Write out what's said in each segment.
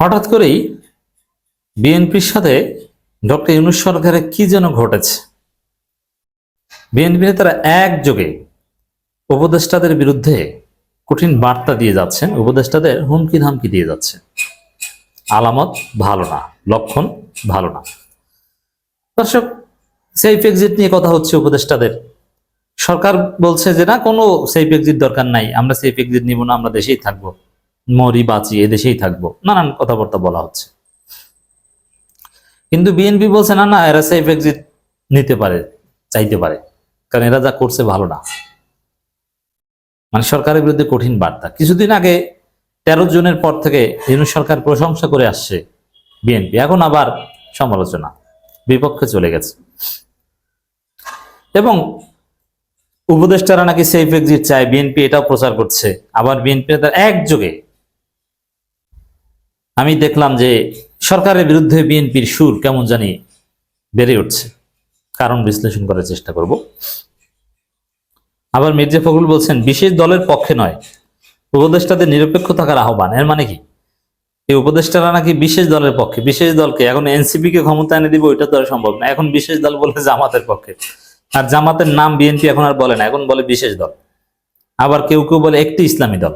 হঠাৎ করেই বিএনপির সাথে ডক্টর ইউনুস সরকারের কি যেন ঘটেছে? বিএনপি নেতারা একযোগে উপদেষ্টাদের বিরুদ্ধে কঠিন বার্তা দিয়ে যাচ্ছেন, উপদেষ্টাদের হুমকি ধামকি দিয়ে যাচ্ছে আলামত ভালো না, লক্ষণ ভালো না। দর্শক, সেফ এক্সিট নিয়ে কথা হচ্ছে উপদেষ্টাদের। সরকার বলছে যে, না, কোনো সেফ এক্সিট দরকার নাই, আমরা সেফ এক্সিট নিব না, আমরা দেশেই থাকব। মরি বাঁচি এ দেশেই থাকব। নানান কথাবার্তা বলা হচ্ছে। কিন্তু বিএনপি বলছে, না না, এরা সেফ এক্সিট নিতে পারে, চাইতে পারে। কারণ এরা যা করছে ভালো না। মানে সরকারের বিরুদ্ধে কঠিন বার্তা। কিছুদিন আগে তেরো জুনের পর থেকে ইউনুস সরকার প্রশংসা করে আসছে বিএনপি। এখন আবার সমালোচনা। বিপক্ষে চলে গেছে। এবং উপদেষ্টারা নাকি সেফ এক্সিট চায়। বিএনপি এটাও প্রচার করছে। আবার বিএনপি তার একযোগে আমি দেখলাম যে সরকারের বিরুদ্ধে বিএনপির সুর কেমন জানি বেড়ে উঠছে। কারণ বিশ্লেষণ করার চেষ্টা করব। আবার মির্জা ফখরুল বলছেন, বিশেষ দলের পক্ষে নয়, উপদেষ্টাদের নিরপেক্ষ থাকার আহ্বান। এর মানে কি? এই উপদেষ্টারা নাকি বিশেষ দলের পক্ষে, বিশেষ দলকে, এখন এনসিপি কে ক্ষমতা এনে দিব, ওইটা তো আর সম্ভব না। এখন বিশেষ দল বলে জামাতের পক্ষে। আর জামাতের নাম বিএনপি এখন আর বলে না, এখন বলে বিশেষ দল। আবার কেউ কেউ বলে একটি ইসলামী দল।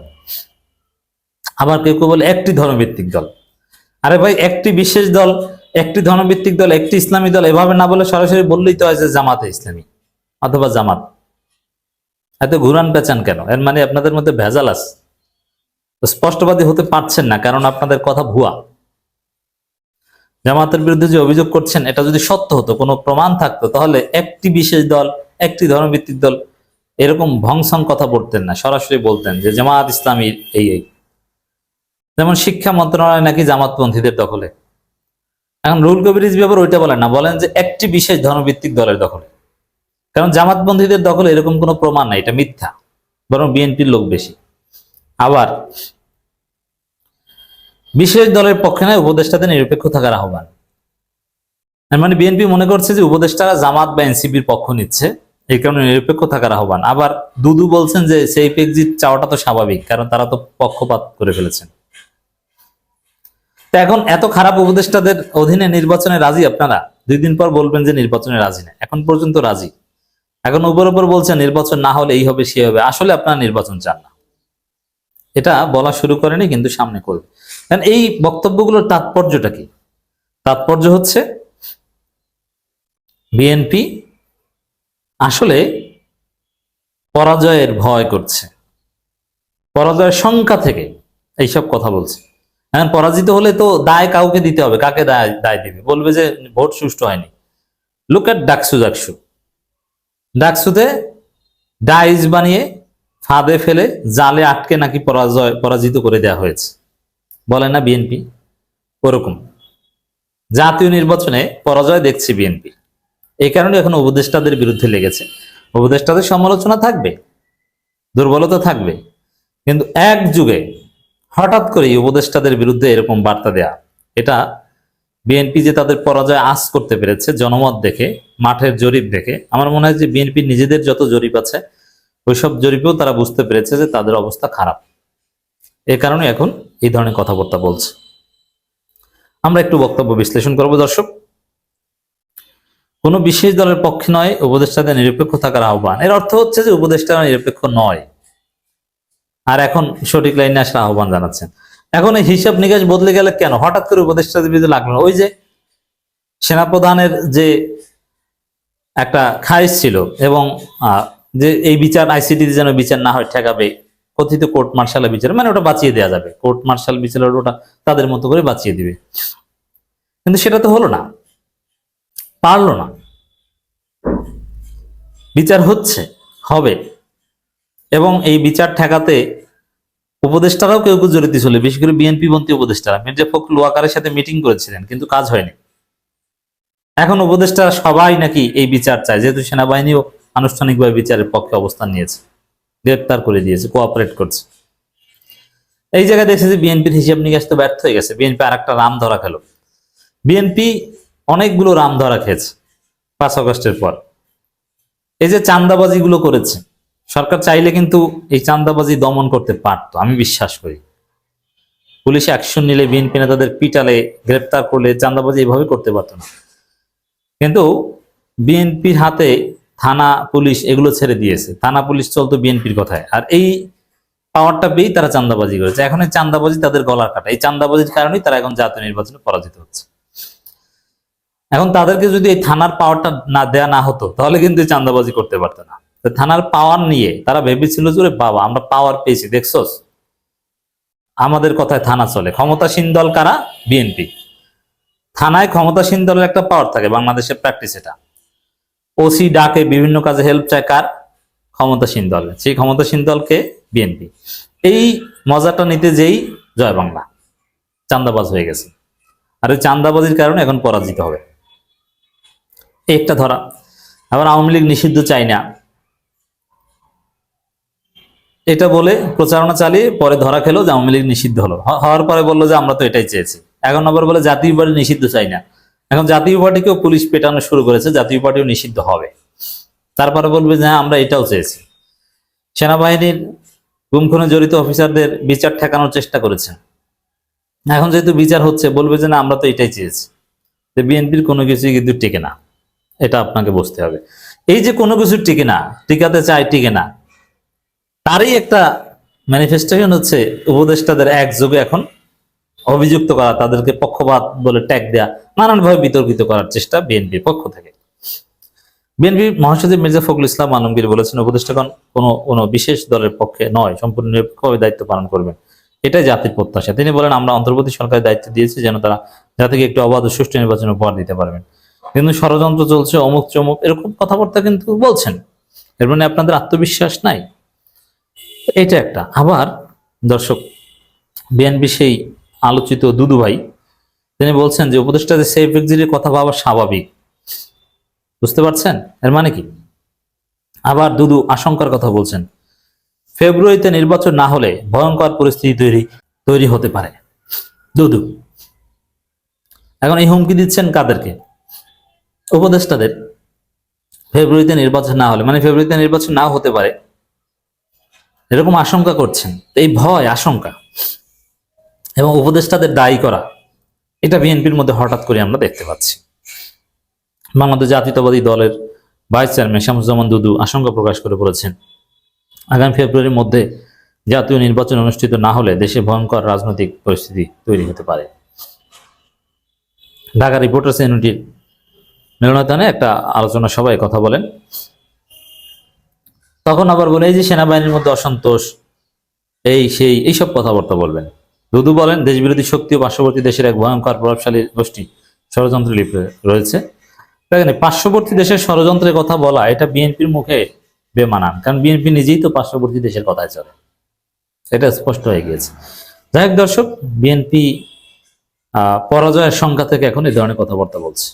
আবার কেউ কেউ বলে একটি ধর্মভিত্তিক দল। আরে ভাই, একটি বিশেষ দল, একটি ধর্মভিত্তিক দল, একটি ইসলামী দল, এভাবে না বলে সরাসরি বললেই তো যে জামাতে ইসলামী অথবা জামাত। এত ঘুরান পেঁচান কেন? এর মানে আপনাদের মধ্যে ভেজাল আছে। স্পষ্টবাদী হতে পারছেন না, কারণ আপনাদের কথা ভুয়া। জামাতের বিরুদ্ধে যে অভিযোগ করছেন, এটা যদি সত্য হতো, কোনো প্রমাণ থাকতো, তাহলে একটি বিশেষ দল, একটি ধর্মভিত্তিক দল এরকম ভংসং কথা বলতেন না, সরাসরি বলতেন যে জামাত ইসলামী এই এই। যেমন শিক্ষা মন্ত্রণালয় নাকি জামাতপন্থীদের দখলে। এখন রুল কবির ব্যাপার ওইটা বলেন না, বলেন যে একটি বিশেষ ধর্মভিত্তিক দলের দখলে। কারণ জামাতপন্থীদের দখলে এরকম কোনো প্রমাণ নাই, এটা মিথ্যা, বরং বিএনপির লোক বেশি। আবার বিশেষ দলের পক্ষে নয়, উপদেষ্টাদের নিরপেক্ষ থাকার আহ্বান। মানে বিএনপি মনে করছে যে উপদেষ্টারা জামাত বা এনসিপির পক্ষ নিচ্ছে, এই কারণে নিরপেক্ষ থাকার আহ্বান। আবার দুদু বলছেন যে সেফ এক্সিট চাওয়াটা তো স্বাভাবিক, কারণ তারা তো পক্ষপাত করে ফেলেছেন। তো এখন এত খারাপ উপদেষ্টাদের অধীনে নির্বাচনে রাজি আপনারা? দুই দিন পর বলবেন যে নির্বাচনে রাজি না। এখন পর্যন্ত রাজি। এখন উপর উপর বলছে নির্বাচন না হলে এই হবে, সে হবে। আসলে আপনারা নির্বাচন চান না। এটা বলা শুরু করেনি, কিন্তু সামনে করবে। কারণ এই বক্তব্যগুলোর তাৎপর্যটা কি? তাৎপর্য হচ্ছে, বিএনপি আসলে পরাজয়ের ভয় করছে। পরাজয়ের শঙ্কা থেকে এইসব কথা বলছে। এখন পরাজিত হলে তো দায় কাউকে দিতে হবে, কাকে দায় দায় দিবে? বলবে যে ভোট সুষ্ঠু হয়নি। লুক এট ডাকসু ডাকসু ডাকসুতে ডাইস বানিয়ে ফাঁদে ফেলে জালে আটকে নাকি পরাজয়, পরাজিত করে দেওয়া হয়েছে। বলে না বিএনপি ওরকম। জাতীয় নির্বাচনে পরাজয় দেখছে বিএনপি এই কারণে এখন উপদেষ্টাদের বিরুদ্ধে লেগেছে। উপদেষ্টাদের সমালোচনা থাকবে, দুর্বলতা থাকবে। কিন্তু এক যুগে হঠাৎ করে উপদেষ্টাদের বিরুদ্ধে এরকম বার্তা দেয়া। এটা বিএনপি যে তাদের পরাজয় আশ করতে পেরেছে, জনমত দেখে, মাঠের জরিপ দেখে, আমার মনে হয় যে বিএনপি নিজেদের যত জরিপ আছে, ওইসব জরিপেও তারা বুঝতে পেরেছে যে তাদের অবস্থা খারাপ। এ কারণে এখন এই ধরনের কথাবার্তা বলছে। আমরা একটু বক্তব্য বিশ্লেষণ করব, দর্শক। কোনো বিশেষ দলের পক্ষে নয়, উপদেষ্টাদের নিরপেক্ষ থাকার আহ্বান। এর অর্থ হচ্ছে যে উপদেষ্টারা নিরপেক্ষ নয়। আর এখন সঠিক লাইনে আসার আহ্বান জানাচ্ছেন। এখন এই হিসাব নিকাশ বদলে গেলে কেন? হঠাৎ করে উপদেষ্টাদের বিরুদ্ধে লাগল ওই যে সেনাপ্রধানের যে একটা খাইশ ছিল এবং যে এই বিচার আইসিটি যেন বিচার না হয়, ঠেকাবে, কথিত কোর্ট মার্শাল বিচার মানে ওটা বাঁচিয়ে দেওয়া যাবে। কোর্ট মার্শাল বিচার ওটা তাদের মতো করে বাঁচিয়ে দিবে। কিন্তু সেটা তো হলো না। পারল না। বিচার হচ্ছে, হবে। এবং এই বিচার ঠেকাতে উপদেষ্টারাও কেউ কেউ জড়িত ছিল, বিশেষ করে বিএনপি পন্থী উপদেষ্টারা। মির্জা ফখরুল ওয়াকারের সাথে মিটিং করেছিলেন, কিন্তু কাজ হয়নি। এখন উপদেষ্টারা সবাই নাকি এই বিচার চায়, যেহেতু সেনাবাহিনীও আনুষ্ঠানিকভাবে বিচারের পক্ষে অবস্থান নিয়েছে, গ্রেপ্তার করে দিয়েছে কোঅপারেট করছে। এই জায়গায় দেখছে যে বিএনপির হিসাব নিকাশ তো ব্যর্থ হয়ে গেছে, বিএনপি আর একটা রাম ধরা খেলো। বিএনপি অনেকগুলো রাম ধরা খেয়েছে, পাঁচ অগস্টের পর। এই যে চান্দাবাজিগুলো করেছে সরকার চাইলে কিন্তু এই চান্দাবাজি দমন করতে পারতো, আমি বিশ্বাস করি। পুলিশ অ্যাকশন নিলে বিএনপি নেতাদের পিটালে, গ্রেপ্তার করলে চাঁদাবাজি এভাবে করতে পারতো না। কিন্তু বিএনপির হাতে থানা পুলিশ এগুলো ছেড়ে দিয়েছে। থানা পুলিশ চলতো বিএনপির কথায়। আর এই পাওয়ারটা পেয়েই তারা চাঁদাবাজি করেছে। এখন এই চাঁদাবাজি তাদের গলার কাটা। এই চাঁদাবাজির কারণেই তারা এখন জাতীয় নির্বাচনে পরাজিত হচ্ছে। এখন তাদেরকে যদি এই থানার পাওয়ারটা না দেয়া না হতো, তাহলে কিন্তু এই চাঁদাবাজি করতে পারতো না। তো থানার পাওয়ার নিয়ে তারা ভেবেছিল যে বাবা, আমরা পাওয়ার পেয়েছি, দেখছোস? আমাদের কথায় থানা চলে। ক্ষমতাসীন দল কারা? বিএনপি। থানায় ক্ষমতাসীন দলের একটা পাওয়ার থাকে, বাংলাদেশের প্র্যাকটিস এটা। ওসি ডাকে বিভিন্ন কাজে হেল্প চায় কার? ক্ষমতাসীন দল। সেই ক্ষমতাসীন দলকে বিএনপি। এই মজাটা নিতে যেই জয় বাংলা। চান্দাবাজ হয়ে গেছে। আর এই চান্দাবাজির কারণে এখন পরাজিত হবে। একটা ধরা। আবার আওয়ামী লীগ নিষিদ্ধ চাই না। এটা বলে প্রচারণা চালিয়ে পরে ধরা খেলো যে আওয়ামী লীগ নিষিদ্ধ হলো। হওয়ার পরে বলল যে আমরা তো এটাই চেয়েছি। এখন আবার বলে জাতীয় পার্টি নিষিদ্ধ চাই না। এখন জাতীয় পার্টিকেও পুলিশ পেটানো শুরু করেছে, জাতীয় পার্টিও নিষিদ্ধ হবে। তারপরে বলবে যে হ্যাঁ আমরা এটাও চেয়েছি। সেনাবাহিনীর গুম খুনে জড়িত অফিসারদের বিচার ঠেকানোর চেষ্টা করেছেন এখন যেহেতু বিচার হচ্ছে, বলবে যে না, আমরা তো এটাই চেয়েছি। যে বিএনপির কোনো কিছুই কিন্তু টিকে না। এটা আপনাকে বুঝতে হবে। এই যে কোনো কিছু টিকে না, টিকাতে চায়, টিকে না। তারই একটা ম্যানিফেস্টেশন হচ্ছে উপদেষ্টাদের একযোগে এখন অভিযুক্ত করা, তাদেরকে পক্ষপাত বলে ট্যাগ দেয়া, নানানভাবে বিতর্কিত করার চেষ্টা বিএনপির পক্ষ থেকে। বিএনপি মহাসচিব মির্জা ফখরুল ইসলাম আলমগীর বলেছেন, উপদেষ্টাগণ কোনো কোনো বিশেষ দলের পক্ষে নয়, সম্পূর্ণ নিরপেক্ষভাবে দায়িত্ব পালন করবেন। এটাই জাতির প্রত্যাশা। তিনি বলেন, আমরা অন্তর্বর্তী সরকারের দায়িত্ব দিয়েছি যেন তারা জাতিকে একটু অবাধ সুষ্ঠু নির্বাচন উপহার দিতে পারবেন। কিন্তু ষড়যন্ত্র চলছে অমুক চমুক এরকম কথাবার্তা কিন্তু বলছেন। এর মানে আপনাদের আত্মবিশ্বাস নাই। এটা একটা। আবার দর্শক বিএনপি সেই আলোচিত দুদু ভাই, তিনি বলছেন যে, উপদেষ্টা যে সেফ এক্সিটের কথা ভাবা স্বাভাবিক। বুঝতে পারছেন? এর মানে কি? আবার দুদু আশঙ্কার কথা বলছেন, ফেব্রুয়ারিতে নির্বাচন না হলে ভয়ঙ্কর পরিস্থিতি তৈরি তৈরি হতে পারে। দুদু, এখন এই হুমকি দিচ্ছেন কাদেরকে? উপদেষ্টাদের। ফেব্রুয়ারিতে নির্বাচন না হলে মানে ফেব্রুয়ারিতে নির্বাচন নাও হতে পারে এরকম আশঙ্কা করছেন। এই ভয়, আশঙ্কা এবং উপদেষ্টাদের দায়ী করা, এটা বিএনপির মধ্যে হঠাৎ করে আমরা দেখতে পাচ্ছি। বাংলাদেশ জাতীয়তাবাদী দলের ভাইস চেয়ারম্যান শামসুজ্জামান দুদু আশঙ্কা প্রকাশ করে বলেছেন, আগামী ফেব্রুয়ারির মধ্যে জাতীয় নির্বাচন অনুষ্ঠিত না হলে দেশে ভয়ঙ্কর রাজনৈতিক পরিস্থিতি তৈরি হতে পারে। ঢাকা রিপোর্টার্স ইউনিটির মিলনায়তনে একটা আলোচনা সবাই কথা বলেন তখন আবার বলে, এই যে সেনাবাহিনীর মধ্যে অসন্তোষ, এই, সেই এইসব কথাবার্তা বলবেন। দুদু বলেন, দেশবিরোধী শক্তি ও পার্শ্ববর্তী দেশের এক ভয়ঙ্কর প্রভাবশালী গোষ্ঠী ষড়যন্ত্র লিপ্ত রয়েছে। দেখেন পার্শ্ববর্তী দেশের ষড়যন্ত্রের কথা বলা, এটা বিএনপির মুখে বেমানান, কারণ বিএনপি নিজেই তো পার্শ্ববর্তী দেশের কথায় চলে। এটা স্পষ্ট হয়ে গিয়েছে। যাই হোক দর্শক, বিএনপি পরাজয়ের সংখ্যা থেকে এখন এই ধরনের কথাবার্তা বলছে।